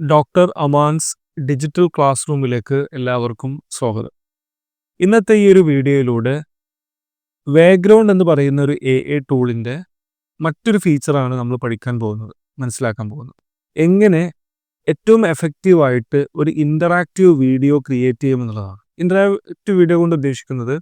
Doctor Aman's digital class റൂമിലേക്ക് എല്ലാവർക്കും സ്വാഗതം. ഇന്നത്തെ ഈ ഒരു വീഡിയോയിലൂടെ വേഗ്രൗണ്ട് എന്ന് പറയുന്ന ഒരു എ എ ടൂളിന്റെ മറ്റൊരു ഫീച്ചറാണ് നമ്മൾ പഠിക്കാൻ പോകുന്നത് മനസ്സിലാക്കാൻ പോകുന്നത്. എങ്ങനെ ഏറ്റവും എഫക്റ്റീവായിട്ട് ഒരു ഇന്ററാക്റ്റീവ് വീഡിയോ ക്രിയേറ്റ് ചെയ്യുമെന്നുള്ളതാണ്. ഇന്ററാക്റ്റീവ് വീഡിയോ കൊണ്ട് ഉദ്ദേശിക്കുന്നത്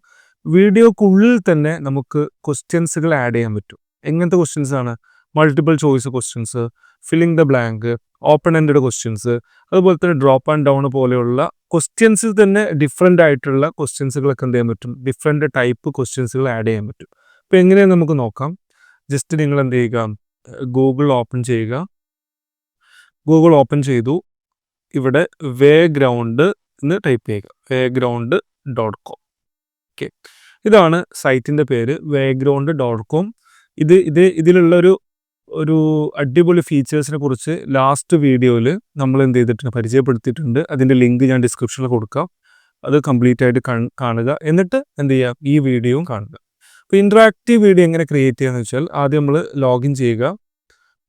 വീഡിയോക്കുള്ളിൽ തന്നെ നമുക്ക് ക്വസ്റ്റ്യൻസുകൾ ആഡ് ചെയ്യാൻ പറ്റും. എങ്ങനത്തെ ക്വസ്റ്റ്യൻസ് ആണ്? Multiple choice questions filling the blank open ended questions അതുപോലെ തന്നെ ഡ്രോപ്പ് ആൻഡ് ഡൗൺ പോലെയുള്ള ക്വസ്റ്റ്യൻസിൽ തന്നെ ഡിഫറെന്റ് ആയിട്ടുള്ള ക്വസ്റ്റ്യൻസുകളൊക്കെ എന്ത് ചെയ്യാൻ പറ്റും? ഡിഫറെന്റ് ടൈപ്പ് ക്വസ്റ്റ്യൻസുകൾ ആഡ് ചെയ്യാൻ പറ്റും. അപ്പോൾ എങ്ങനെയാണ് നമുക്ക് നോക്കാം? ജസ്റ്റ് നിങ്ങൾ എന്ത് ചെയ്യുക? ഗൂഗിൾ ഓപ്പൺ ചെയ്യുക. ഗൂഗിൾ ഓപ്പൺ ചെയ്തു. ഇവിടെ വേ ഗ്രൗണ്ട് എന്ന് ടൈപ്പ് ചെയ്യുക. Wayground dot com okay ഇതാണ് സൈറ്റിന്റെ പേര്. വേ ഗ്രൗണ്ട് ഡോട്ട് കോം ഇത് ഇത് ഇതിലുള്ള ഒരു ഒരു അടിപൊളി ഫീച്ചേഴ്സിനെ കുറിച്ച് ലാസ്റ്റ് വീഡിയോയിൽ നമ്മൾ എന്ത് ചെയ്തിട്ടുണ്ട് പരിചയപ്പെടുത്തിയിട്ടുണ്ട്. അതിന്റെ ലിങ്ക് ഞാൻ ഡിസ്ക്രിപ്ഷനിൽ കൊടുക്കാം. അത് കംപ്ലീറ്റ് ആയിട്ട് കാണുക. എന്നിട്ട് എന്ത് ചെയ്യാം? ഈ വീഡിയോയും കാണുക. അപ്പോൾ ഇൻട്രാക്റ്റീവ് വീഡിയോ എങ്ങനെ ക്രിയേറ്റ് ചെയ്യാന്ന് വെച്ചാൽ ആദ്യം നമ്മൾ ലോഗിൻ ചെയ്യുക.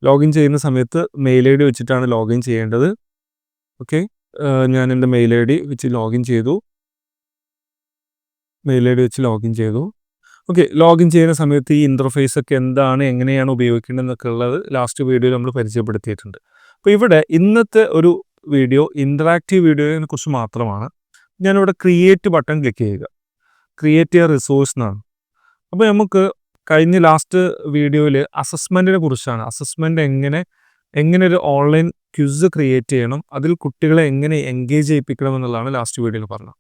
ലോഗിൻ ചെയ്യുന്ന സമയത്ത് മെയിൽ ഐ ഡി വെച്ചിട്ടാണ് ലോഗിൻ ചെയ്യേണ്ടത്. ഓക്കെ ഞാൻ എന്റെ മെയിൽ ഐ ഡി വെച്ച് ലോഗിൻ ചെയ്തു. മെയിൽ ഐ ഡി വെച്ച് ലോഗിൻ ചെയ്തു. ഓക്കെ ലോഗിൻ ചെയ്യുന്ന സമയത്ത് ഈ ഇന്റർഫേസ് ഒക്കെ എന്താണ് എങ്ങനെയാണ് ഉപയോഗിക്കേണ്ടതെന്നൊക്കെ ഉള്ളത് ലാസ്റ്റ് വീഡിയോയിൽ നമ്മൾ പരിചയപ്പെടുത്തിയിട്ടുണ്ട്. അപ്പോൾ ഇവിടെ ഇന്നത്തെ ഒരു വീഡിയോ ഇന്ററാക്റ്റീവ് വീഡിയോയെ കുറിച്ച് മാത്രമാണ്. ഞാനിവിടെ ക്രിയേറ്റ് ബട്ടൺ ക്ലിക്ക് ചെയ്യുക. ക്രിയേറ്റ് ചെയ്യുക റിസോഴ്സ് എന്നാണ്. അപ്പോൾ നമുക്ക് കഴിഞ്ഞ ലാസ്റ്റ് വീഡിയോയിൽ അസസ്മെന്റിനെ കുറിച്ചാണ്. അസസ്മെന്റ് എങ്ങനെ എങ്ങനെ ഒരു ഓൺലൈൻ ക്യൂസ് ക്രിയേറ്റ് ചെയ്യണം അതിൽ കുട്ടികളെ എങ്ങനെ എൻഗേജ് ചെയ്യിപ്പിക്കണം എന്നുള്ളതാണ് ലാസ്റ്റ് വീഡിയോയിൽ പറഞ്ഞത്.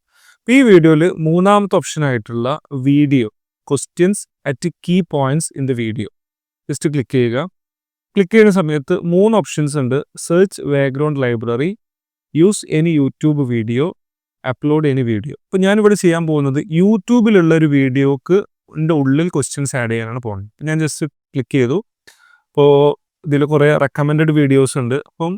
ഈ വീഡിയോയിൽ മൂന്നാമത്തെ ഓപ്ഷൻ ആയിട്ടുള്ള video questions at key points in the video just click ചെയ്യുക. ക്ലിക്ക് ചെയ്യുന്ന സമയത്ത് മൂന്ന് ഓപ്ഷൻസ് ഉണ്ട്. Search background library use any YouTube video upload any video അപ്പോൾ ഞാനിവിടെ ചെയ്യാൻ പോകുന്നത് യൂട്യൂബിലുള്ള ഒരു വീഡിയോക്ക് ഉള്ളിൽ ക്വസ്റ്റ്യൻസ് ആഡ് ചെയ്യാനാണ് പോകുന്നത്. ഞാൻ ജസ്റ്റ് ക്ലിക്ക് ചെയ്തു. അപ്പോൾ ഇതിൽ കുറേ റെക്കമെൻഡഡ് വീഡിയോസ് ഉണ്ട്. അപ്പം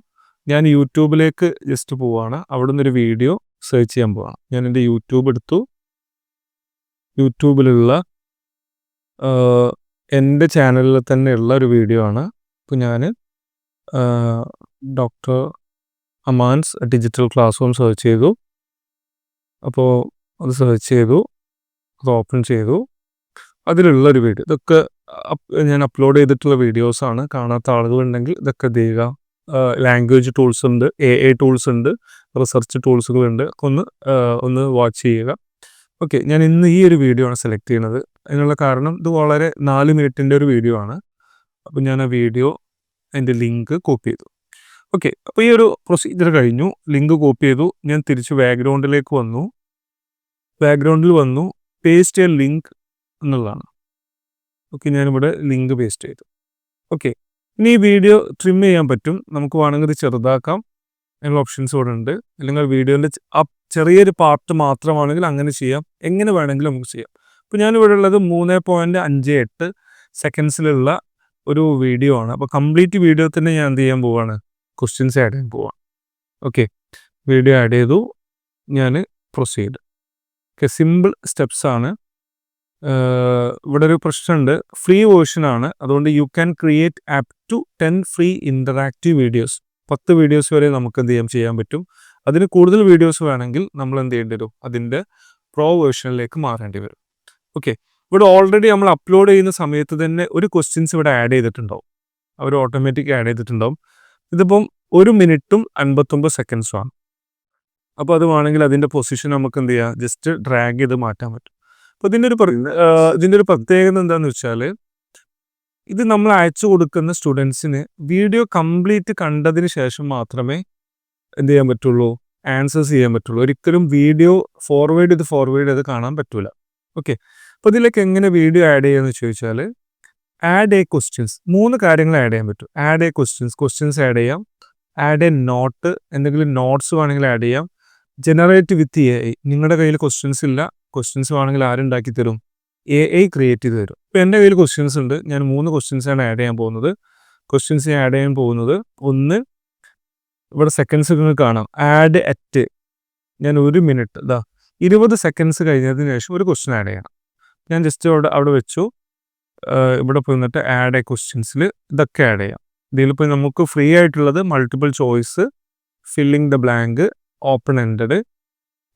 ഞാൻ യൂട്യൂബിലേക്ക് ജസ്റ്റ് പോവാണ്. അവിടെ നിന്നൊരു വീഡിയോ സെർച്ച് ചെയ്യാൻ പോവാണ്. ഞാൻ എന്റെ യൂട്യൂബ് എടുത്തു. യൂട്യൂബിലുള്ള എന്റെ ചാനലിൽ തന്നെ ഉള്ള ഒരു വീഡിയോ ആണ്. ഇപ്പോൾ ഞാൻ doctor Aman's digital classroom search ചെയ്തു. അപ്പോൾ അത് സെർച്ച് ചെയ്തു. അത് ഓപ്പൺ ചെയ്തു. അതിലുള്ള ഒരു വീഡിയോ. ഇതൊക്കെ ഞാൻ അപ്ലോഡ് ചെയ്തിട്ടുള്ള വീഡിയോസാണ് കാണാത്ത ആളുകളുണ്ടെങ്കിൽ ഇതൊക്കെ ചെയ്യുക ലാംഗ്വേജ് ടൂൾസ് ഉണ്ട്. എ എ ടൂൾസ് ഉണ്ട്. റിസർച്ച് ടൂൾസുകളുണ്ട് ഒന്ന് ഒന്ന് വാച്ച് ചെയ്യുക. ഓക്കെ. ഞാൻ ഇന്ന് ഈ ഒരു വീഡിയോ ആണ് സെലക്ട് ചെയ്യുന്നത്. അതിനുള്ള കാരണം ഇത് വളരെ നാല് മിനിറ്റിന്റെ ഒരു വീഡിയോ ആണ്. അപ്പോൾ ഞാൻ ആ വീഡിയോ അതിന്റെ ലിങ്ക് കോപ്പി ചെയ്തു. ഓക്കെ അപ്പോൾ ഈ ഒരു പ്രൊസീജിയർ കഴിഞ്ഞു. ലിങ്ക് കോപ്പി ചെയ്തു. ഞാൻ തിരിച്ച് ബാക്ക്ഗ്രൗണ്ടിലേക്ക് വന്നു. ബാക്ക്ഗ്രൗണ്ടിൽ വന്നു. പേസ്റ്റ് എ ലിങ്ക് എന്നുള്ളതാണ്. ഓക്കെ ഞാനിവിടെ ലിങ്ക് പേസ്റ്റ് ചെയ്തു. ഓക്കെ ഇനി ഈ വീഡിയോ ട്രിം ചെയ്യാൻ പറ്റും. നമുക്ക് വേണമെങ്കിൽ ഇത് ചെറുതാക്കാം. അതിനുള്ള ഓപ്ഷൻസ് ഇവിടെ ഉണ്ട്. അല്ലെങ്കിൽ വീഡിയോന്റെ ചെറിയൊരു പാർട്ട് മാത്രമാണെങ്കിൽ അങ്ങനെ ചെയ്യാം. എങ്ങനെ വേണമെങ്കിലും നമുക്ക് ചെയ്യാം. അപ്പോൾ ഞാനിവിടെ ഉള്ളത് മൂന്ന് പോയിന്റ് അഞ്ച് എട്ട് സെക്കൻഡ്സിലുള്ള ഒരു വീഡിയോ ആണ്. അപ്പോൾ കംപ്ലീറ്റ് വീഡിയോ തന്നെ ഞാൻ എന്ത് ചെയ്യാൻ പോവാണ്? ക്വസ്റ്റ്യൻസ് ആഡ് ചെയ്യാൻ പോവാണ് ഓക്കെ വീഡിയോ ആഡ് ചെയ്തു. ഞാൻ പ്രൊസീഡ് ഓക്കെ സിമ്പിൾ സ്റ്റെപ്സ് ആണ്. ഇവിടെ ഒരു പ്രശ്നമുണ്ട്. ഫ്രീ വേർഷൻ ആണ്. അതുകൊണ്ട് you can create up to ten free interactive videos പത്ത് വീഡിയോസ് വരെ നമുക്ക് എന്ത് ചെയ്യാൻ ചെയ്യാൻ പറ്റും. അതിന് കൂടുതൽ വീഡിയോസ് വേണമെങ്കിൽ നമ്മൾ എന്ത് ചെയ്യേണ്ടി വരും? അതിന്റെ പ്രോ വേർഷനിലേക്ക് മാറേണ്ടി വരും. ഓക്കെ ഇവിടെ ഓൾറെഡി നമ്മൾ അപ്ലോഡ് ചെയ്യുന്ന സമയത്ത് തന്നെ ഒരു ക്വസ്റ്റ്യൻസ് ഇവിടെ ആഡ് ചെയ്തിട്ടുണ്ടാവും. അവർ ഓട്ടോമാറ്റിക് ആഡ് ചെയ്തിട്ടുണ്ടാവും. ഇതിപ്പം ഒരു മിനിറ്റും അൻപത്തൊമ്പത് സെക്കൻഡ്സും ആണ്. അപ്പോൾ അത് വേണമെങ്കിൽ അതിന്റെ പൊസിഷൻ നമുക്ക് എന്ത് ചെയ്യാം? ജസ്റ്റ് ഡ്രാഗ് ചെയ്ത് മാറ്റാൻ പറ്റും. അപ്പോൾ ഇതിന്റെ ഒരു ഇതിന്റെ ഒരു പ്രത്യേകത എന്താണെന്ന് വെച്ചാൽ ഇത് നമ്മൾ അയച്ചു കൊടുക്കുന്ന സ്റ്റുഡൻസിന് വീഡിയോ കംപ്ലീറ്റ് കണ്ടതിന് ശേഷം മാത്രമേ എന്ത് ചെയ്യാൻ പറ്റുള്ളൂ? ആൻസേഴ്സ് ചെയ്യാൻ പറ്റുള്ളൂ. ഒരിക്കലും വീഡിയോ ഫോർവേഡ് ചെയ്ത് ഫോർവേഡ് ചെയ്ത് കാണാൻ പറ്റൂല. ഓക്കെ അപ്പോൾ ഇതിലേക്ക് എങ്ങനെ വീഡിയോ ആഡ് ചെയ്യുമെന്ന് ചോദിച്ചാൽ ആഡ് എ ക്വസ്റ്റ്യൻസ് മൂന്ന് കാര്യങ്ങൾ ആഡ് ചെയ്യാൻ പറ്റും. Add a questions questions add ചെയ്യാം. ആഡ് എ നോട്ട് എന്തെങ്കിലും നോട്ട്സ് വേണമെങ്കിൽ ആഡ് ചെയ്യാം. ജനറേറ്റ് വിത്ത് എ ഐ നിങ്ങളുടെ കയ്യിൽ ക്വസ്റ്റ്യൻസ് ഇല്ല. ക്വസ്റ്റ്യൻസ് വേണമെങ്കിൽ ആരുണ്ടാക്കി തരും? എ ഐ ക്രിയേറ്റ് ചെയ്ത് തരും. ഇപ്പോൾ എന്റെ കയ്യിൽ ക്വസ്റ്റ്യൻസ് ഉണ്ട്. ഞാൻ മൂന്ന് ക്വസ്റ്റ്യൻസാണ് ആഡ് ചെയ്യാൻ പോകുന്നത്. ക്വസ്റ്റ്യൻസ് ഞാൻ ആഡ് ചെയ്യാൻ പോകുന്നത് ഒന്ന് ഇവിടെ സെക്കൻഡ്സ് നിങ്ങൾക്ക് കാണാം. ആഡ് അറ്റ് ഞാൻ ഒരു മിനിറ്റ് ഇതാ ഇരുപത് സെക്കൻഡ്സ് കഴിഞ്ഞതിന് ശേഷം ഒരു ക്വസ്റ്റ്യൻ ആഡ് ചെയ്യണം. ഞാൻ ജസ്റ്റ് അവിടെ അവിടെ വെച്ചു. ഇവിടെ പോയി നിന്നിട്ട് ആഡ് എ ക്വസ്റ്റ്യൻസിൽ ഇതൊക്കെ ആഡ് ചെയ്യാം. ഇതിലിപ്പോൾ നമുക്ക് ഫ്രീ ആയിട്ടുള്ളത് multiple choice filling the blank open ended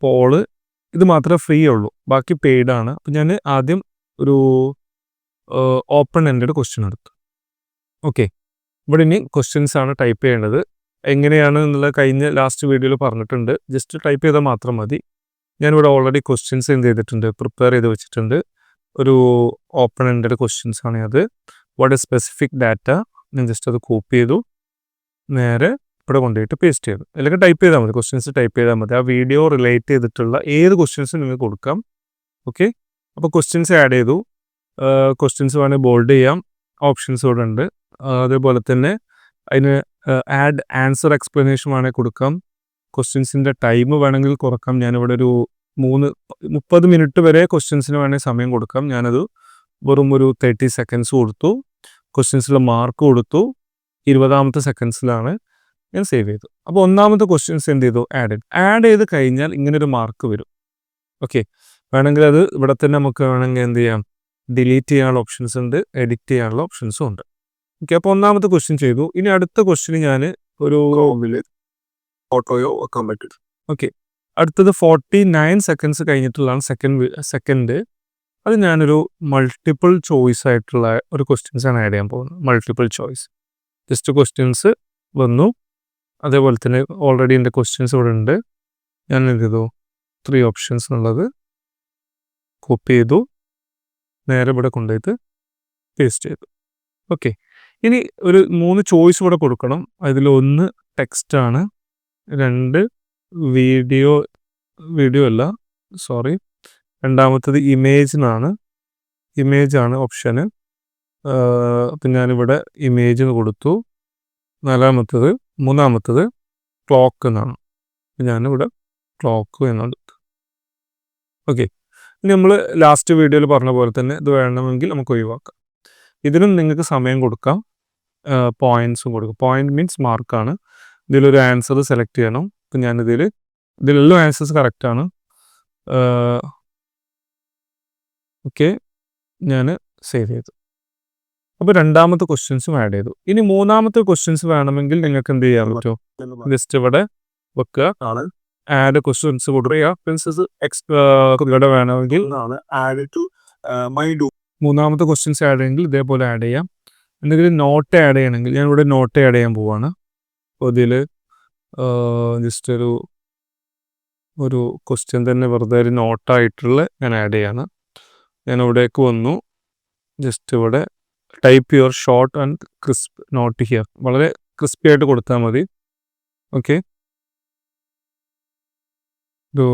poll ഇത് മാത്രമേ ഫ്രീ ഉള്ളൂ. ബാക്കി പെയ്ഡ് ആണ്. അപ്പം ഞാൻ ആദ്യം ഒരു ഓപ്പൺ എൻഡഡ് ക്വസ്റ്റ്യൻ എടുത്തു. ഓക്കെ ഇവിടെ ഇനി ക്വസ്റ്റ്യൻസ് ആണ് ടൈപ്പ് ചെയ്യേണ്ടത്. എങ്ങനെയാണ് എന്നുള്ള കഴിഞ്ഞ ലാസ്റ്റ് വീഡിയോയിൽ പറഞ്ഞിട്ടുണ്ട്. ജസ്റ്റ് ടൈപ്പ് ചെയ്താൽ മാത്രം മതി. ഞാനിവിടെ ഓൾറെഡി ക്വസ്റ്റ്യൻസ് എന്ത് ചെയ്തിട്ടുണ്ട് പ്രിപ്പയർ ചെയ്ത് വെച്ചിട്ടുണ്ട്. ഒരു ഓപ്പൺ എൻഡഡ് ക്വസ്റ്റ്യൻസ് ആണ് അത്. വാട്ട് എ സ്പെസിഫിക് ഡാറ്റ ഞാൻ ജസ്റ്റ് അത് കോപ്പി ചെയ്തു. നേരെ ഇവിടെ കൊണ്ടുപോയിട്ട് പേസ്റ്റ് ചെയ്തു. അല്ലെങ്കിൽ ടൈപ്പ് ചെയ്താൽ മതി. ക്വസ്റ്റ്യൻസ് ടൈപ്പ് ചെയ്താൽ മതി. ആ വീഡിയോ റിലേറ്റ് ചെയ്തിട്ടുള്ള ഏത് ക്വസ്റ്റ്യൻസും നിങ്ങൾക്ക് കൊടുക്കാം. ഓക്കെ അപ്പോൾ ക്വസ്റ്റ്യൻസ് ആഡ് ചെയ്തു. ക്വസ്റ്റ്യൻസ് വേണമെങ്കിൽ ബോൾഡ് ചെയ്യാം. ഓപ്ഷൻസ് ഇവിടെ ഉണ്ട്. അതേപോലെ തന്നെ അതിന് ആഡ് ആൻസർ എക്സ്പ്ലനേഷൻ വേണമെങ്കിൽ കൊടുക്കാം. ക്വസ്റ്റ്യൻസിന്റെ ടൈം വേണമെങ്കിൽ കുറക്കാം. ഞാനിവിടെ ഒരു മൂന്ന് മുപ്പത് മിനിറ്റ് വരെ ക്വസ്റ്റ്യൻസിന് വേണമെങ്കിൽ സമയം കൊടുക്കാം. ഞാനത് വെറും ഒരു തേർട്ടി സെക്കൻഡ്സ് കൊടുത്തു. ക്വസ്റ്റ്യൻസിൽ മാർക്ക് കൊടുത്തു. ഇരുപതാമത്തെ സെക്കൻഡ്സിലാണ് ഞാൻ സേവ് ചെയ്തു അപ്പോൾ ഒന്നാമത്തെ ക്വസ്റ്റ്യൻസ് എന്ത് ചെയ്തു? ആഡ് ആഡ് ചെയ്ത് കഴിഞ്ഞാൽ ഇങ്ങനൊരു ഒരു മാർക്ക് വരും. ഓക്കെ വേണമെങ്കിൽ അത് ഇവിടെ തന്നെ നമുക്ക് വേണമെങ്കിൽ എന്ത് ചെയ്യാം? ഡിലീറ്റ് ചെയ്യാനുള്ള ഓപ്ഷൻസ് ഉണ്ട്. എഡിറ്റ് ചെയ്യാനുള്ള ഓപ്ഷൻസും ഉണ്ട്. ഓക്കെ അപ്പോൾ ഒന്നാമത്തെ ക്വസ്റ്റ്യൻ ചെയ്തു. ഇനി അടുത്ത ക്വസ്റ്റ്യൻ ഞാൻ ഒരു ഫോട്ടോയോ വെക്കാൻ പറ്റും. ഓക്കെ അടുത്തത് ഫോർട്ടി നയൻ സെക്കൻഡ്സ് കഴിഞ്ഞിട്ടുള്ളതാണ് സെക്കൻഡ് സെക്കൻഡ് അത് ഞാനൊരു മൾട്ടിപ്പിൾ ചോയ്സ് ആയിട്ടുള്ള ഒരു ക്വസ്റ്റ്യൻസ് ആണ് ആഡ് ചെയ്യാൻ പോകുന്നത്. മൾട്ടിപ്പിൾ ചോയ്സ് ജസ്റ്റ് ക്വസ്റ്റ്യൻസ് വന്നു. അതേപോലെ തന്നെ ഓൾറെഡി എന്റെ ക്വസ്റ്റ്യൻസ് ഇവിടെ ഉണ്ട്. ഞാൻ ചെയ്തു? ത്രീ ഓപ്ഷൻസ് എന്നുള്ളത് കോപ്പി ചെയ്തു. നേരെ ഇവിടെ കൊണ്ടുപോയിട്ട് പേസ്റ്റ് ചെയ്തു. ഓക്കെ ഇനി ഒരു മൂന്ന് ചോയ്സ് ഇവിടെ കൊടുക്കണം. അതിൽ ഒന്ന് ടെക്സ്റ്റാണ് രണ്ട് വീഡിയോ വീഡിയോ അല്ല സോറി. രണ്ടാമത്തത് ഇമേജിനാണ്. ഇമേജാണ് ഓപ്ഷന്. അപ്പം ഞാനിവിടെ ഇമേജ് കൊടുത്തു. നാലാമത്തത് മൂന്നാമത്തത് ക്ലോക്ക് എന്നാണ്. ഞാനിവിടെ ക്ലോക്ക് എന്നാണ് ഓക്കെ. ഇനി നമ്മൾ ലാസ്റ്റ് വീഡിയോയിൽ പറഞ്ഞ പോലെ തന്നെ ഇത് വേണമെങ്കിൽ നമുക്ക് ഒഴിവാക്കാം. ഇതിനും നിങ്ങൾക്ക് സമയം കൊടുക്കാം. പോയിന്റ്സും കൊടുക്കാം. പോയിന്റ് മീൻസ് മാർക്കാണ് ഇതിലൊരു ആൻസർ സെലക്ട് ചെയ്യണം. ഇപ്പം ഞാനിതിൽ ഇതിലെല്ലാം ആൻസേഴ്സ് കറക്റ്റാണ് ഓക്കെ ഞാൻ സേവ് ചെയ്തു. അപ്പോൾ രണ്ടാമത്തെ ക്വസ്റ്റ്യൻസും ആഡ് ചെയ്തു. ഇനി മൂന്നാമത്തെ ക്വസ്റ്റ്യൻസ് വേണമെങ്കിൽ നിങ്ങൾക്ക് എന്ത് ചെയ്യാൻ പറ്റുമോ ജസ്റ്റ് ഇവിടെ വെക്കുക. ആഡ് ക്വസ്റ്റ്യൻസ് കൊടുക്കുക. പ്രിൻസസ് ഇവിടെ വേണമെങ്കിൽ ആഡ് ടു മൂന്നാമത്തെ ക്വസ്റ്റ്യൻസ് ആഡ് ചെയ്യണമെങ്കിൽ ഇതേപോലെ ആഡ് ചെയ്യാം. എന്തെങ്കിലും നോട്ട് ആഡ് ചെയ്യണമെങ്കിൽ ഞാൻ ഇവിടെ നോട്ട് ആഡ് ചെയ്യാൻ പോവാണ്. അപ്പോൾ ഇതിൽ ജസ്റ്റ് ഒരു ഒരു ക്വസ്റ്റ്യൻ തന്നെ വെറുതെ ഒരു നോട്ടായിട്ടുള്ള ഞാൻ ആഡ് ചെയ്യാണ്. ഞാൻ ഇവിടേക്ക് വന്നു. ജസ്റ്റ് ഇവിടെ type your short and crisp note here വളരെ ക്രിസ്പി ആയിട്ട് കൊടുത്താൽ മതി. ഓക്കെ ഒരു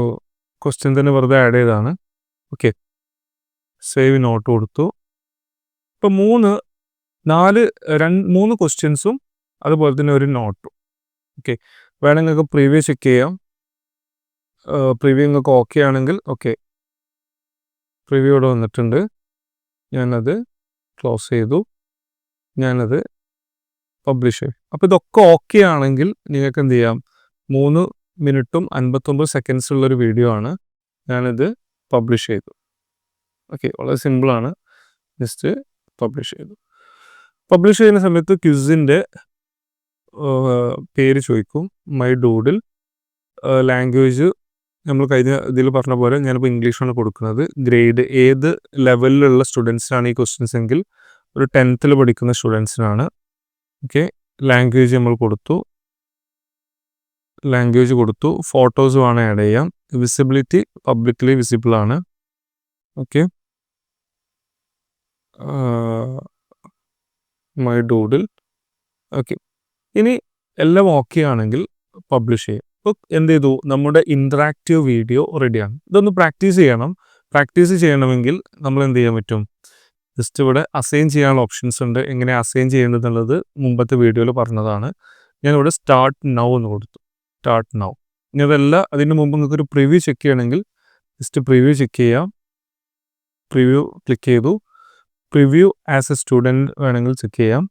ക്വസ്റ്റ്യൻ തന്നെ വെറുതെ ആഡ് ചെയ്താണ്. ഓക്കെ സേവ് നോട്ട് കൊടുത്തു. ഇപ്പം മൂന്ന് നാല് രണ്ട് മൂന്ന് ക്വസ്റ്റ്യൻസും അതുപോലെ തന്നെ ഒരു നോട്ടും ഓക്കെ വേണമെങ്കിൽ നിങ്ങൾക്ക് പ്രിവ്യൂ ചെക്ക് ചെയ്യാം. പ്രിവ്യൂ നിങ്ങൾക്ക് ഓക്കെ ആണെങ്കിൽ ഓക്കെ പ്രിവ്യൂ ഇവിടെ വന്നിട്ടുണ്ട്. ഞാനത് ക്ലോസ് ചെയ്തു. ഞാനത് പബ്ലിഷ് ചെയ്യും അപ്പോൾ ഇതൊക്കെ ഓക്കെ ആണെങ്കിൽ നിങ്ങൾക്ക് എന്ത് ചെയ്യാം? മൂന്ന് മിനിറ്റും അൻപത്തൊമ്പത് സെക്കൻഡ്സ് ഉള്ളൊരു വീഡിയോ ആണ് ഞാനിത് പബ്ലിഷ് ചെയ്തു. ഓക്കെ വളരെ സിമ്പിളാണ് ജസ്റ്റ് പബ്ലിഷ് ചെയ്തു. പബ്ലിഷ് ചെയ്യുന്ന സമയത്ത് ക്യുസിന്റെ പേര് ചോദിക്കും. മൈ ഡൂഡിൽ ലാംഗ്വേജ് നമ്മൾ കഴിഞ്ഞ ഇതിൽ പറഞ്ഞ പോലെ ഞാനിപ്പോൾ ഇംഗ്ലീഷാണ് കൊടുക്കുന്നത്. ഗ്രേഡ് ഏത് ലെവലിലുള്ള സ്റ്റുഡൻസിനാണ് ഈ ക്വസ്റ്റ്യൻസ് എങ്കിൽ ഒരു ടെൻത്തിൽ പഠിക്കുന്ന സ്റ്റുഡൻസിനാണ് ഓക്കെ ലാംഗ്വേജ് നമ്മൾ കൊടുത്തു. ലാംഗ്വേജ് കൊടുത്തു. ഫോട്ടോസ് വേണം ആഡ് ചെയ്യാം. വിസിബിലിറ്റി പബ്ലിക്കലി വിസിബിൾ ആണ്. ഓക്കെ മൈ ഡൂഡിൽ ഓക്കെ ഇനി എല്ലാം ഓക്കെ ആണെങ്കിൽ പബ്ലിഷ് ചെയ്യാം. അപ്പോൾ എന്ത് ചെയ്തു? നമ്മുടെ ഇൻട്രാക്റ്റീവ് വീഡിയോ റെഡിയാണ് ഇതൊന്ന് പ്രാക്ടീസ് ചെയ്യണം. പ്രാക്ടീസ് ചെയ്യണമെങ്കിൽ നമ്മൾ എന്ത് ചെയ്യാൻ പറ്റും? ജസ്റ്റ് ഇവിടെ അസൈൻ ചെയ്യാനുള്ള ഓപ്ഷൻസ് ഉണ്ട്. എങ്ങനെ അസൈൻ ചെയ്യേണ്ടതെന്നുള്ളത് മുമ്പത്തെ വീഡിയോയിൽ പറഞ്ഞതാണ്. ഞാനിവിടെ സ്റ്റാർട്ട് നൗ എന്ന് കൊടുത്തു. സ്റ്റാർട്ട് നൗ ഇനി അതല്ല അതിന് മുമ്പ് നിങ്ങൾക്ക് ഒരു പ്രിവ്യൂ ചെക്ക് ചെയ്യണമെങ്കിൽ ജസ്റ്റ് പ്രിവ്യൂ ചെക്ക് ചെയ്യാം. പ്രിവ്യൂ ക്ലിക്ക് ചെയ്തു. പ്രിവ്യൂ ആസ് എ സ്റ്റുഡന്റ് വേണമെങ്കിൽ ചെക്ക് ചെയ്യാം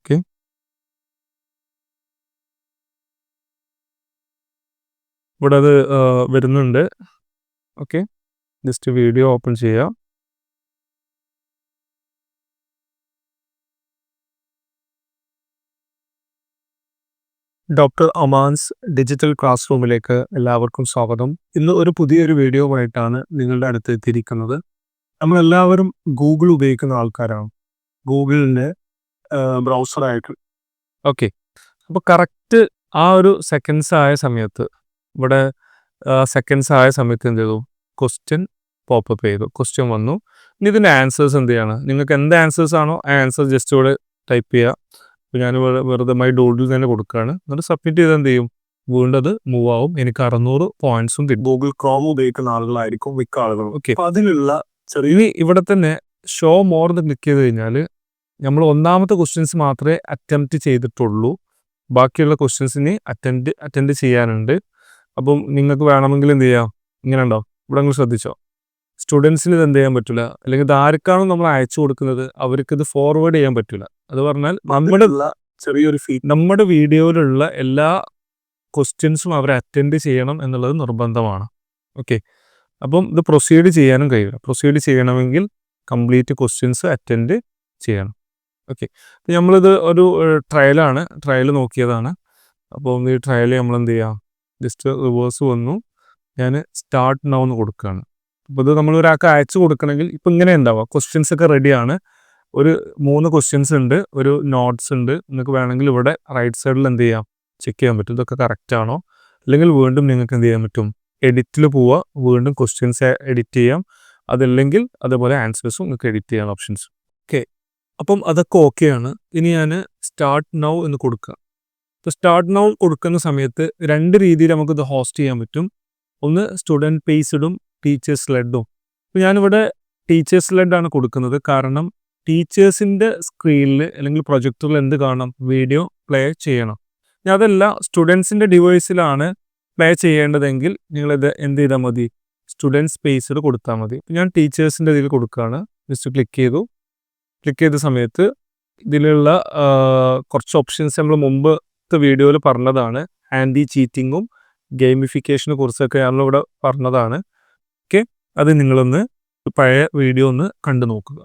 ഓക്കെ ഇവിടെ അത് വരുന്നുണ്ട്. ഓക്കെ. ജസ്റ്റ് വീഡിയോ ഓപ്പൺ ചെയ്യാം. ഡോക്ടർ അമാൻസ് ഡിജിറ്റൽ ക്ലാസ് റൂമിലേക്ക് എല്ലാവർക്കും സ്വാഗതം. ഇന്ന് ഒരു പുതിയൊരു വീഡിയോ ആയിട്ടാണ് നിങ്ങളുടെ അടുത്ത് എത്തിയിരിക്കുന്നത്. നമ്മളെല്ലാവരും ഗൂഗിൾ ഉപയോഗിക്കുന്ന ആൾക്കാരാണ്. ഗൂഗിളിന്റെ ബ്രൗസറായിട്ട്. ഓക്കെ. അപ്പോൾ കറക്റ്റ് ആ ഒരു സെക്കൻഡ്സ് ആയ സമയത്ത് ഇവിടെ സെക്കൻഡ്സ് ആയ സമയത്ത് എന്ത് ചെയ്തു? ക്വസ്റ്റ്യൻ പോപ്പപ്പ് ചെയ്തു. ക്വസ്റ്റ്യൻ വന്നു. ഇനി ഇതിന്റെ ആൻസേഴ്സ് എന്ത് ചെയ്യണം? നിങ്ങൾക്ക് എന്ത് ആൻസേഴ്സ് ആണോ ആ ആൻസർ ജസ്റ്റ് ഇവിടെ ടൈപ്പ് ചെയ്യുക. അപ്പോൾ ഞാൻ വെറുതെ മൈ ഡോഡിൽ തന്നെ കൊടുക്കുകയാണ്. എന്നിട്ട് സബ്മിറ്റ് ചെയ്ത് എന്ത് ചെയ്യും? വീണ്ടും അത് മൂവ് ആവും. എനിക്ക് അറുന്നൂറ് പോയിന്റ്സും കിട്ടും. ഗൂഗിൾ ക്രോം ഉപയോഗിക്കുന്ന ആളുകളായിരിക്കും മിക്ക ആളുകളും. ഓക്കെ അതിലുള്ള ചെറിയ ഇനി ഇവിടെ തന്നെ ഷോ മോർ എന്ന് ക്ലിക്ക് ചെയ്ത് കഴിഞ്ഞാൽ നമ്മൾ ഒന്നാമത്തെ ക്വസ്റ്റ്യൻസ് മാത്രമേ അറ്റംപ്റ്റ് ചെയ്തിട്ടുള്ളൂ. ബാക്കിയുള്ള ക്വസ്റ്റ്യൻസിന് അറ്റൻഡ് അറ്റൻഡ് ചെയ്യാനുണ്ട്. അപ്പം നിങ്ങൾക്ക് വേണമെങ്കിൽ എന്ത് ചെയ്യാം? ഇങ്ങനെ ഉണ്ടോ ഇവിടെ നിങ്ങൾ ശ്രദ്ധിച്ചോ? സ്റ്റുഡൻസിന് ഇത് എന്ത് ചെയ്യാൻ പറ്റില്ല അല്ലെങ്കിൽ ഇത് ആർക്കാണോ നമ്മൾ അയച്ചു കൊടുക്കുന്നത് അവർക്ക് ഇത് ഫോർവേഡ് ചെയ്യാൻ പറ്റില്ല അത് പറഞ്ഞാൽ നമ്മുടെ ചെറിയൊരു ഫീ നമ്മുടെ വീഡിയോയിലുള്ള എല്ലാ ക്വസ്റ്റ്യൻസും അവർ അറ്റൻഡ് ചെയ്യണം എന്നുള്ളത് നിർബന്ധമാണ്. ഓക്കെ അപ്പം ഇത് പ്രൊസീഡ് ചെയ്യാനും കഴിയില്ല. പ്രൊസീഡ് ചെയ്യണമെങ്കിൽ കംപ്ലീറ്റ് ക്വസ്റ്റ്യൻസ് അറ്റൻഡ് ചെയ്യണം. ഓക്കെ നമ്മളിത് ഒരു ട്രയലാണ് ട്രയൽ നോക്കിയതാണ്. അപ്പോൾ ഈ ട്രയൽ നമ്മൾ എന്ത് ചെയ്യാം? ജസ്റ്റ് റിവേഴ്സ് വന്നു. ഞാൻ സ്റ്റാർട്ട് നൗ എന്ന് കൊടുക്കുകയാണ് അപ്പോൾ ഇത് നമ്മൾ ഒരാൾക്ക് അയച്ചു കൊടുക്കണമെങ്കിൽ ഇപ്പം ഇങ്ങനെ ഉണ്ടാവുക. ക്വസ്റ്റ്യൻസ് ഒക്കെ റെഡിയാണ് ഒരു മൂന്ന് ക്വസ്റ്റ്യൻസ് ഉണ്ട് ഒരു നോട്ട്സ് ഉണ്ട്. നിങ്ങൾക്ക് വേണമെങ്കിൽ ഇവിടെ റൈറ്റ് സൈഡിൽ എന്ത് ചെയ്യാം? ചെക്ക് ചെയ്യാൻ പറ്റും. ഇതൊക്കെ കറക്റ്റ് ആണോ? അല്ലെങ്കിൽ വീണ്ടും നിങ്ങൾക്ക് എന്ത് ചെയ്യാൻ പറ്റും? എഡിറ്റിൽ പോവുക. വീണ്ടും ക്വസ്റ്റ്യൻസ് എഡിറ്റ് ചെയ്യാം. അതല്ലെങ്കിൽ അതേപോലെ ആൻസേഴ്സും നിങ്ങൾക്ക് എഡിറ്റ് ചെയ്യാൻ ഓപ്ഷൻസ് ഓക്കെ അപ്പം അതൊക്കെ ഓക്കെയാണ് ഇനി ഞാൻ സ്റ്റാർട്ട് നൗ എന്ന് കൊടുക്കുക ഇപ്പോൾ സ്റ്റാർട്ട് നൗ കൊടുക്കുന്ന സമയത്ത് രണ്ട് രീതിയിൽ നമുക്കിത് ഹോസ്റ്റ് ചെയ്യാൻ പറ്റും. ഒന്ന് സ്റ്റുഡന്റ് പേസ്ഡും ടീച്ചേഴ്സ് ലെഡും അപ്പോൾ ഞാനിവിടെ ടീച്ചേഴ്സ് ലെഡാണ് കൊടുക്കുന്നത്. കാരണം ടീച്ചേഴ്സിന്റെ സ്ക്രീനിൽ അല്ലെങ്കിൽ പ്രൊജക്ടറിൽ എന്ത് കാണണം? വീഡിയോ പ്ലേ ചെയ്യണം. ഞാൻ അതല്ല സ്റ്റുഡൻസിന്റെ ഡിവൈസിലാണ് പ്ലേ ചെയ്യേണ്ടതെങ്കിൽ നിങ്ങളിത് എന്ത് ചെയ്താൽ മതി? സ്റ്റുഡന്റ് സ്പേസിൽ കൊടുത്താൽ മതി. ഞാൻ ടീച്ചേഴ്സിന്റെ ഇതിൽ കൊടുക്കുകയാണ് ജസ്റ്റ് ക്ലിക്ക് ചെയ്തു. ക്ലിക്ക് ചെയ്ത സമയത്ത് ഇതിലുള്ള കുറച്ച് ഓപ്ഷൻസ് നമ്മൾ മുമ്പത്തെ വീഡിയോയിൽ പറഞ്ഞതാണ്. ആന്റി ചീറ്റിങ്ങും ഗെയിമിഫിക്കേഷനെ കുറിച്ചൊക്കെ ഇവിടെ പറഞ്ഞതാണ്. ഓക്കെ? അത് നിങ്ങളൊന്ന് പഴയ വീഡിയോ ഒന്ന് കണ്ടു നോക്കുക.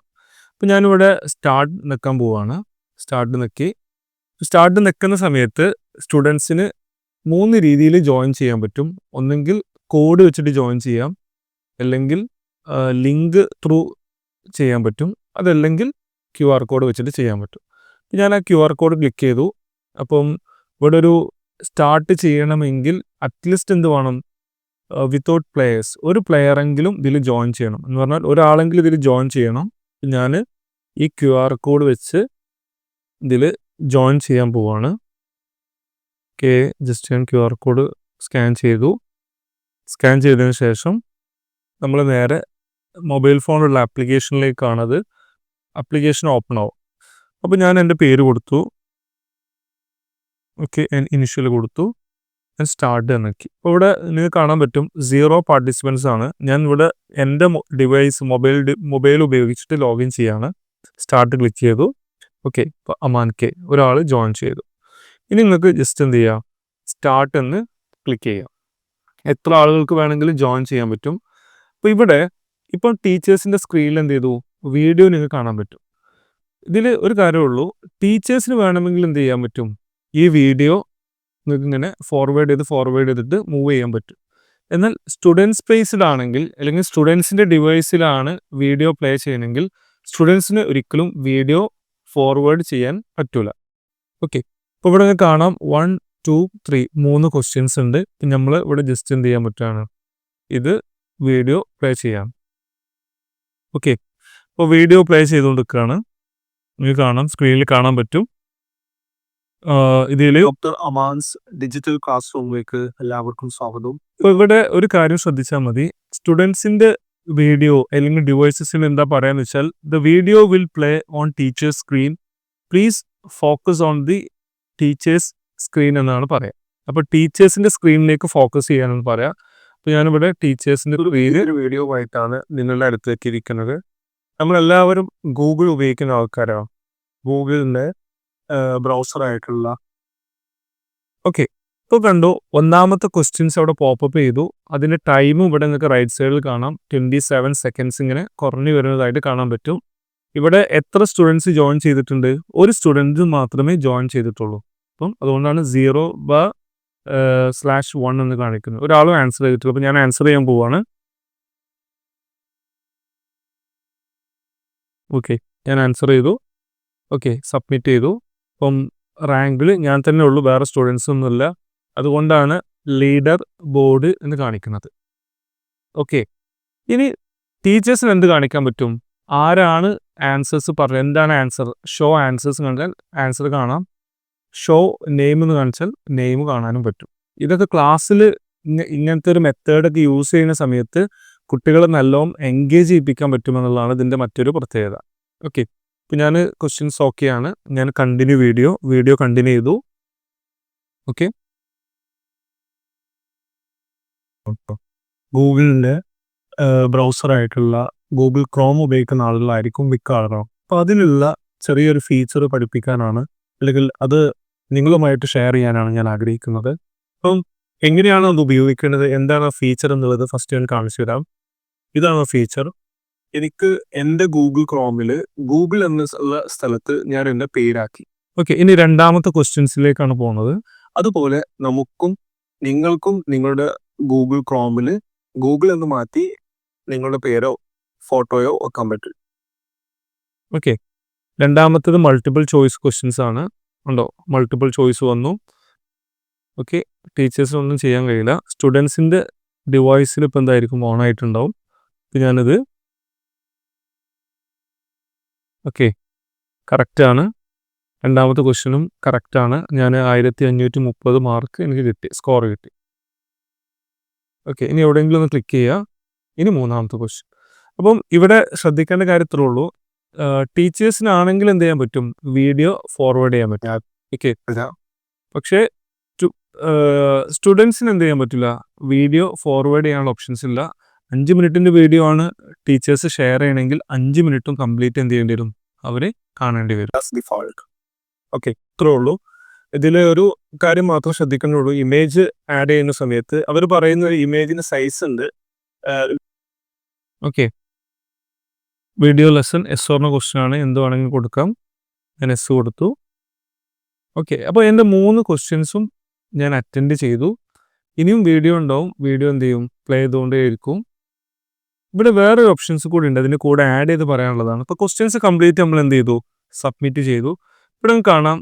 അപ്പോൾ ഞാനിവിടെ സ്റ്റാർട്ട് നിൽക്കാൻ പോവാണ്. സ്റ്റാർട്ട് നിൽക്കി സ്റ്റാർട്ട് നിൽക്കുന്ന സമയത്ത് സ്റ്റുഡൻസിന് മൂന്ന് രീതിയിൽ ജോയിൻ ചെയ്യാൻ പറ്റും. ഒന്നെങ്കിൽ കോഡ് വെച്ചിട്ട് ജോയിൻ ചെയ്യാം. അല്ലെങ്കിൽ ലിങ്ക് ത്രൂ ചെയ്യാൻ പറ്റും. അതല്ലെങ്കിൽ ക്യു ആർ കോഡ് വെച്ചിട്ട് ചെയ്യാൻ പറ്റും. ഞാൻ ആ ക്യു ആർ കോഡ് ക്ലിക്ക് ചെയ്തു. അപ്പം ഇവിടെ ഒരു സ്റ്റാർട്ട് ചെയ്യണമെങ്കിൽ അറ്റ്ലീസ്റ്റ് എന്ത് വേണം? വിത്തൗട്ട് പ്ലെയേഴ്സ് ഒരു പ്ലെയറെങ്കിലും ഇതിൽ ജോയിൻ ചെയ്യണം. എന്ന് പറഞ്ഞാൽ ഒരാളെങ്കിലും ഇതിൽ ജോയിൻ ചെയ്യണം. ഞാൻ ഈ ക്യു ആർ കോഡ് വെച്ച് ഇതിൽ ജോയിൻ ചെയ്യാൻ പോവാണ്. ഓക്കെ ജസ്റ്റ് ഞാൻ ക്യു ആർ കോഡ് സ്കാൻ ചെയ്തു. സ്കാൻ ചെയ്തതിന് ശേഷം നമ്മൾ നേരെ മൊബൈൽ ഫോണുള്ള ആപ്ലിക്കേഷനിലേക്കാണത് ആപ്ലിക്കേഷൻ ഓപ്പൺ ആവും. അപ്പോൾ ഞാൻ എന്റെ പേര് കൊടുത്തു. ഓക്കെ ഇനിഷ്യൽ കൊടുത്തു. ഞാൻ സ്റ്റാർട്ട് എന്നൊക്കെ അപ്പോൾ ഇവിടെ നിങ്ങൾക്ക് കാണാൻ പറ്റും സീറോ പാർട്ടിസിപ്പൻസ് ആണ്. ഞാൻ ഇവിടെ എന്റെ ഡിവൈസ് മൊബൈൽ മൊബൈൽ ഉപയോഗിച്ചിട്ട് ലോഗിൻ ചെയ്യാണ്. സ്റ്റാർട്ട് ക്ലിക്ക് ചെയ്തു. ഓക്കെ ഇപ്പോൾ അമാൻ കെ ഒരാൾ ജോയിൻ ചെയ്തു. ഇനി നിങ്ങൾക്ക് ജസ്റ്റ് എന്ത് ചെയ്യാം? സ്റ്റാർട്ട് എന്ന് ക്ലിക്ക് ചെയ്യാം. എത്ര ആളുകൾക്ക് വേണമെങ്കിലും ജോയിൻ ചെയ്യാൻ പറ്റും. അപ്പോൾ ഇവിടെ ഇപ്പം ടീച്ചേഴ്സിന്റെ സ്ക്രീനിൽ എന്ത് ചെയ്തു? വീഡിയോ നിങ്ങൾക്ക് കാണാൻ പറ്റും. ഇതിൽ ഒരു കാര്യമുള്ളൂ ടീച്ചേഴ്സിന് വേണമെങ്കിൽ എന്ത് ചെയ്യാൻ പറ്റും? ഈ വീഡിയോ നിങ്ങൾക്ക് ഇങ്ങനെ ഫോർവേഡ് ചെയ്ത് ഫോർവേഡ് ചെയ്തിട്ട് മൂവ് ചെയ്യാൻ പറ്റും. എന്നാൽ സ്റ്റുഡൻസ് സ്പേസിലാണെങ്കിൽ അല്ലെങ്കിൽ സ്റ്റുഡൻസിന്റെ ഡിവൈസിലാണ് വീഡിയോ പ്ലേ ചെയ്യണമെങ്കിൽ സ്റ്റുഡൻസിന് ഒരിക്കലും വീഡിയോ ഫോർവേഡ് ചെയ്യാൻ പറ്റൂല. ഓക്കെ ഇപ്പോൾ ഇവിടെ കാണാം വൺ ടു ത്രീ മൂന്ന് ക്വസ്റ്റ്യൻസ് ഉണ്ട്. നമ്മൾ ഇവിടെ ജസ്റ്റ് എന്ത് ചെയ്യാൻ പറ്റുകയാണ് ഇത് വീഡിയോ പ്ലേ ചെയ്യാം. ഓക്കെ അപ്പോൾ വീഡിയോ പ്ലേ ചെയ്തുകൊണ്ടിരിക്കുകയാണ്. നിങ്ങൾക്ക് കാണാം സ്ക്രീനിൽ കാണാൻ പറ്റും. ഇതിൽ ഡോക്ടർ അമാൻസ് ഡിജിറ്റൽ ക്ലാസ് റൂമിലേക്ക് എല്ലാവർക്കും സ്വാഗതം. ഇവിടെ ഒരു കാര്യം ശ്രദ്ധിച്ചാൽ മതി. സ്റ്റുഡൻസിന്റെ വീഡിയോ അല്ലെങ്കിൽ ഡിവൈസസിൽ എന്താ പറയാന്ന് വെച്ചാൽ the video will play on teachers screen. Please focus on the teachers screen എന്നാണ് പറയാ. അപ്പോൾ ടീച്ചേഴ്സിന്റെ സ്ക്രീനിലേക്ക് ഫോക്കസ് ചെയ്യാനെന്ന് പറയാം. അപ്പോൾ ഞാനിവിടെ ടീച്ചേഴ്സിന്റെ വീഡിയോ ആയിട്ടാണ് നിങ്ങളുടെ അടുത്തേക്ക് ഇരിക്കുന്നത്. നമ്മളെല്ലാവരും ഗൂഗിൾ ഉപയോഗിക്കുന്ന ആൾക്കാരാണ് ഗൂഗിളിന്റെ ബ്രൗസർ ആയിട്ടുള്ള ഓക്കെ. ഇപ്പോൾ കണ്ടു ഒന്നാമത്തെ ക്വസ്റ്റ്യൻസ് അവിടെ പോപ്പപ്പ് ചെയ്തു. അതിന്റെ ടൈമും ഇവിടെ നിങ്ങൾക്ക് റൈറ്റ് സൈഡിൽ കാണാം. ട്വന്റി സെവൻ സെക്കൻഡ്സ് ഇങ്ങനെ കുറഞ്ഞു വരുന്നതായിട്ട് കാണാൻ പറ്റും. ഇവിടെ എത്ര സ്റ്റുഡൻസ് ജോയിൻ ചെയ്തിട്ടുണ്ട്? ഒരു സ്റ്റുഡന്റ് മാത്രമേ ജോയിൻ ചെയ്തിട്ടുള്ളൂ. അപ്പം അതുകൊണ്ടാണ് സീറോ ബ സ്ലാഷ് വൺ എന്ന് കാണിക്കുന്നത്. ഒരാളും ആൻസർ ചെയ്തിട്ടുള്ളൂ അപ്പോൾ ഞാൻ ആൻസർ ചെയ്യാൻ പോവാണ്. ഓക്കെ. ഞാൻ ആൻസർ ചെയ്തു. ഓക്കെ. സബ്മിറ്റ് ചെയ്തു. അപ്പം റാങ്കിൽ ഞാൻ തന്നെ ഉള്ളൂ വേറെ സ്റ്റുഡൻസ് ഒന്നുമില്ല. അതുകൊണ്ടാണ് ലീഡർ ബോർഡ് എന്ന് കാണിക്കുന്നത്. ഓക്കെ. ഇനി ടീച്ചേഴ്സിന് എന്ത് കാണിക്കാൻ പറ്റും? ആരാണ് ആൻസേഴ്സ് പറഞ്ഞത് എന്താണ് ആൻസർ? ഷോ ആൻസേഴ്സ് കണ്ടാൽ ആൻസർ കാണാം. ഷോ നെയിം എന്ന് കാണിച്ചാൽ നെയിം കാണാനും പറ്റും. ഇതൊക്കെ ക്ലാസ്സിൽ ഇങ്ങനത്തെ ഒരു മെത്തേഡൊക്കെ യൂസ് ചെയ്യുന്ന സമയത്ത് കുട്ടികളെ നല്ലോണം എൻഗേജ് ചെയ്യിപ്പിക്കാൻ പറ്റുമെന്നുള്ളതാണ് ഇതിന്റെ മറ്റൊരു പ്രത്യേകത. ഓക്കെ. ഇപ്പം ഞാൻ ക്വസ്റ്റ്യൻസ് ഓക്കെയാണ് ഞാൻ കണ്ടിന്യൂ വീഡിയോ വീഡിയോ കണ്ടിന്യൂ ചെയ്തു. ഓക്കെ ഗൂഗിളിന്റെ ബ്രൗസറായിട്ടുള്ള ഗൂഗിൾ ക്രോം ഉപയോഗിക്കുന്ന ആളുകളായിരിക്കും മിക്ക ആളുകളും അപ്പോൾ അതിലുള്ള ചെറിയൊരു ഫീച്ചർ പഠിപ്പിക്കാനാണ് അല്ലെങ്കിൽ അത് നിങ്ങളുമായിട്ട് ഷെയർ ചെയ്യാനാണ് ഞാൻ ആഗ്രഹിക്കുന്നത്. അപ്പം എങ്ങനെയാണ് അത് ഉപയോഗിക്കേണ്ടത്? എന്താണ് ആ ഫീച്ചർ എന്നുള്ളത്? ഫസ്റ്റ് ഞാൻ കാണിച്ചു തരാം. ഇതാണ് ഫീച്ചർ എനിക്ക് എന്റെ ഗൂഗിൾ ക്രോമിൽ ഗൂഗിൾ എന്ന സ്ഥലത്ത് ഞാൻ എന്റെ പേരാക്കി. ഓക്കെ ഇനി രണ്ടാമത്തെ ക്വസ്റ്റ്യൻസിലേക്കാണ് പോകുന്നത് അതുപോലെ നമുക്കും നിങ്ങൾക്കും നിങ്ങളുടെ ഗൂഗിൾ ക്രോമിൽ ഗൂഗിൾ എന്ന് മാറ്റി നിങ്ങളുടെ പേരോ ഫോട്ടോയോ വെക്കാൻ പറ്റും. ഓക്കെ രണ്ടാമത്തത് മൾട്ടിപ്പിൾ ചോയ്സ് ക്വസ്റ്റ്യൻസ് ആണ്. ഉണ്ടോ? മൾട്ടിപ്പിൾ ചോയ്സ് വന്നു. ഓക്കെ ടീച്ചേഴ്സിനൊന്നും ചെയ്യാൻ കഴിയില്ല. സ്റ്റുഡൻസിന്റെ ഡിവൈസിൽ ഇപ്പോൾ എന്തായിരിക്കും ഓൺ ആയിട്ടുണ്ടാവും. ഞാനിത് ഓക്കെ കറക്റ്റാണ് രണ്ടാമത്തെ ക്വസ്റ്റ്യനും കറക്റ്റാണ് ഞാൻ ആയിരത്തി അഞ്ഞൂറ്റി മുപ്പത് മാർക്ക് എനിക്ക് കിട്ടി. സ്കോർ കിട്ടി. ഓക്കെ ഇനി എവിടെയെങ്കിലും ഒന്ന് ക്ലിക്ക് ചെയ്യുക ഇനി മൂന്നാമത്തെ ക്വസ്റ്റ്യൻ അപ്പം ഇവിടെ ശ്രദ്ധിക്കേണ്ട കാര്യത്രേ ഉള്ളൂ. ടീച്ചേഴ്സിനാണെങ്കിൽ എന്ത് ചെയ്യാൻ പറ്റും? വീഡിയോ ഫോർവേഡ് ചെയ്യാൻ പറ്റും. ഓക്കെ പക്ഷേ സ്റ്റുഡൻസിന് എന്ത് ചെയ്യാൻ പറ്റില്ല? വീഡിയോ ഫോർവേഡ് ചെയ്യാനുള്ള ഓപ്ഷൻസ് ഇല്ല. അഞ്ച് മിനിറ്റിന്റെ വീഡിയോ ആണ് ടീച്ചേഴ്സ് ഷെയർ ചെയ്യണമെങ്കിൽ അഞ്ച് മിനിറ്റും കംപ്ലീറ്റ് എന്ത് ചെയ്യേണ്ടി വരും? അവർ കാണേണ്ടി വരും. ഓക്കെ ഇത്രേ ഉള്ളൂ. ഇതിൽ ഒരു കാര്യം മാത്രം ശ്രദ്ധിക്കുന്നുള്ളൂ ഇമേജ് ആഡ് ചെയ്യുന്ന സമയത്ത് അവർ പറയുന്ന ഇമേജിന് സൈസ് ഉണ്ട്. Okay video lessons or a question ആണ്. എന്ത് വേണമെങ്കിലും കൊടുക്കാം. ഞാൻ എസ് കൊടുത്തു. ഓക്കെ അപ്പോൾ എന്റെ മൂന്ന് ക്വസ്റ്റ്യൻസും ഞാൻ അറ്റൻഡ് ചെയ്തു. ഇനിയും വീഡിയോ ഉണ്ടാവും. വീഡിയോ എന്ത് ചെയ്യും? പ്ലേ ചെയ്തുകൊണ്ടേ ഇരിക്കും ഇവിടെ വേറെ ഓപ്ഷൻസ് കൂടി ഉണ്ട്. അതിന് കൂടെ ആഡ് ചെയ്ത് പറയാനുള്ളതാണ്. അപ്പോൾ ക്വസ്റ്റ്യൻസ് കംപ്ലീറ്റ് നമ്മൾ എന്ത് ചെയ്തു? സബ്മിറ്റ് ചെയ്തു. ഇവിടെ നമുക്ക് കാണാം.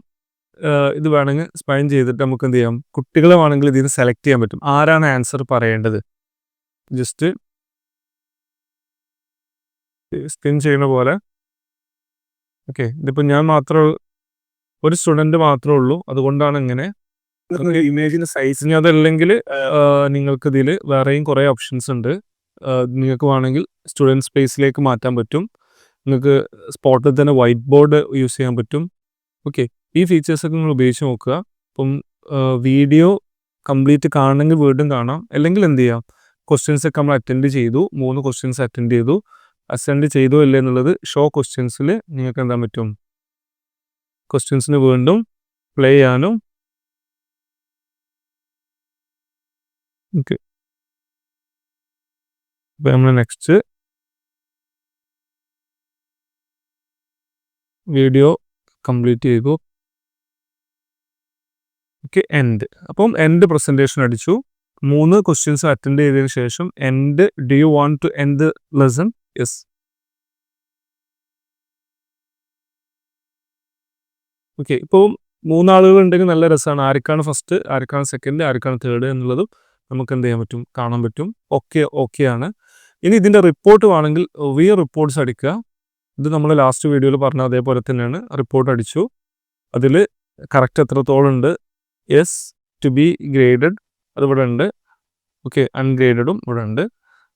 ഇത് വേണമെങ്കിൽ സ്പൈൻ ചെയ്തിട്ട് നമുക്ക് എന്ത് ചെയ്യാം? കുട്ടികളെ വേണമെങ്കിൽ ഇതിൽ നിന്ന് സെലക്ട് ചെയ്യാൻ പറ്റും. ആരാണ് ആൻസർ പറയേണ്ടത്? ജസ്റ്റ് സ്പിൻ ചെയ്യുന്ന പോലെ. ഓക്കെ ഇതിപ്പോൾ ഞാൻ മാത്രമേ ഒരു സ്റ്റുഡന്റ് മാത്രമേ ഉള്ളൂ. അതുകൊണ്ടാണ് ഇങ്ങനെ. ഇമേജിന് സൈസിന് അതല്ലെങ്കിൽ നിങ്ങൾക്ക് ഇതിൽ വേറെയും കുറേ ഓപ്ഷൻസ് ഉണ്ട്. നിങ്ങൾക്ക് വേണമെങ്കിൽ സ്റ്റുഡന്റ് സ്പേസിലേക്ക് മാറ്റാൻ പറ്റും. നിങ്ങൾക്ക് സ്പോട്ടിൽ തന്നെ വൈറ്റ് ബോർഡ് യൂസ് ചെയ്യാൻ പറ്റും. ഓക്കെ ഈ ഫീച്ചേഴ്സൊക്കെ നിങ്ങൾ ഉപയോഗിച്ച് നോക്കുക. അപ്പം വീഡിയോ കംപ്ലീറ്റ് കാണണമെങ്കിൽ വീണ്ടും കാണാം. അല്ലെങ്കിൽ എന്ത് ചെയ്യാം? ക്വസ്റ്റ്യൻസ് ഒക്കെ നമ്മൾ അറ്റൻഡ് ചെയ്തു. മൂന്ന് ക്വസ്റ്റ്യൻസ് അറ്റൻഡ് ചെയ്തു. അറ്റൻഡ് ചെയ്തോ ഇല്ലേ എന്നുള്ളത് ഷോ ക്വസ്റ്റ്യൻസിൽ നിങ്ങൾക്ക് എന്താ പറ്റും? ക്വസ്റ്റ്യൻസിന് വീണ്ടും പ്ലേ ചെയ്യാനും. ഓക്കെ ഇപ്പം നമ്മൾ നെക്സ്റ്റ് വീഡിയോ കംപ്ലീറ്റ് ചെയ്തു. ഓക്കെ എൻഡ് അപ്പം എൻഡ് പ്രസന്റേഷൻ അടിച്ചു. മൂന്ന് ക്വസ്റ്റ്യൻസ് അറ്റൻഡ് ചെയ്തതിന് ശേഷം end do you want to end lesson yes okay ഇപ്പോൾ മൂന്നാളുകൾ ഉണ്ടെങ്കിൽ നല്ല രസമാണ് ആർക്കാണ് ഫസ്റ്റ് ആർക്കാണ് സെക്കൻഡ് ആർക്കാണ് തേർഡ് എന്നുള്ളതും നമുക്ക് എന്ത് ചെയ്യാൻ പറ്റും? കാണാൻ പറ്റും. ഓക്കെ ഓക്കെ ആണ്. ഇനി ഇതിന്റെ റിപ്പോർട്ട് വേണമെങ്കിൽ വി റിപ്പോർട്ട്സ് അടിക്കുക. ഇത് നമ്മൾ ലാസ്റ്റ് വീഡിയോയിൽ പറഞ്ഞ അതേപോലെ തന്നെയാണ്. റിപ്പോർട്ട് അടിച്ചു. അതിൽ കറക്റ്റ് എത്രത്തോളം ഉണ്ട്? എസ് ടു ബി ഗ്രേഡഡ് അതിവിടെ ഉണ്ട്. ഓക്കെ അൺഗ്രേഡഡും ഇവിടെ ഉണ്ട്.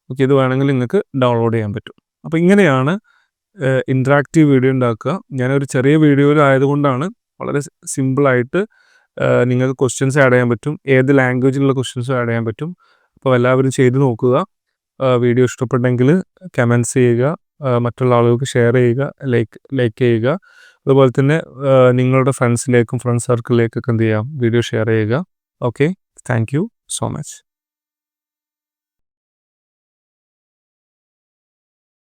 ഓക്കെ ഇത് വേണമെങ്കിൽ നിങ്ങൾക്ക് ഡൗൺലോഡ് ചെയ്യാൻ പറ്റും. അപ്പോൾ ഇങ്ങനെയാണ് ഇൻട്രാക്റ്റീവ് വീഡിയോ ഉണ്ടാക്കുക. ഞാനൊരു ചെറിയ വീഡിയോയിലായതുകൊണ്ടാണ് വളരെ സിമ്പിളായിട്ട് നിങ്ങൾക്ക് ക്വസ്റ്റ്യൻസ് ആഡ് ചെയ്യാൻ പറ്റും. ഏത് ലാംഗ്വേജിലുള്ള ക്വസ്റ്റ്യൻസും ആഡ് ചെയ്യാൻ പറ്റും. അപ്പോൾ എല്ലാവരും ചെയ്ത് നോക്കുക. വീഡിയോ ഇഷ്ടപ്പെട്ടെങ്കിൽ കമൻസ് ചെയ്യുക മറ്റുള്ള ആളുകൾക്ക് ഷെയർ ചെയ്യുക ലൈക്ക് ലൈക്ക് ചെയ്യുക. അതുപോലെ തന്നെ നിങ്ങളുടെ ഫ്രണ്ട്സിലേക്കും ഫ്രണ്ട് സർക്കിളിലേക്കൊക്കെ എന്ത് ചെയ്യാം? വീഡിയോ ഷെയർ ചെയ്യുക. Okay thank so much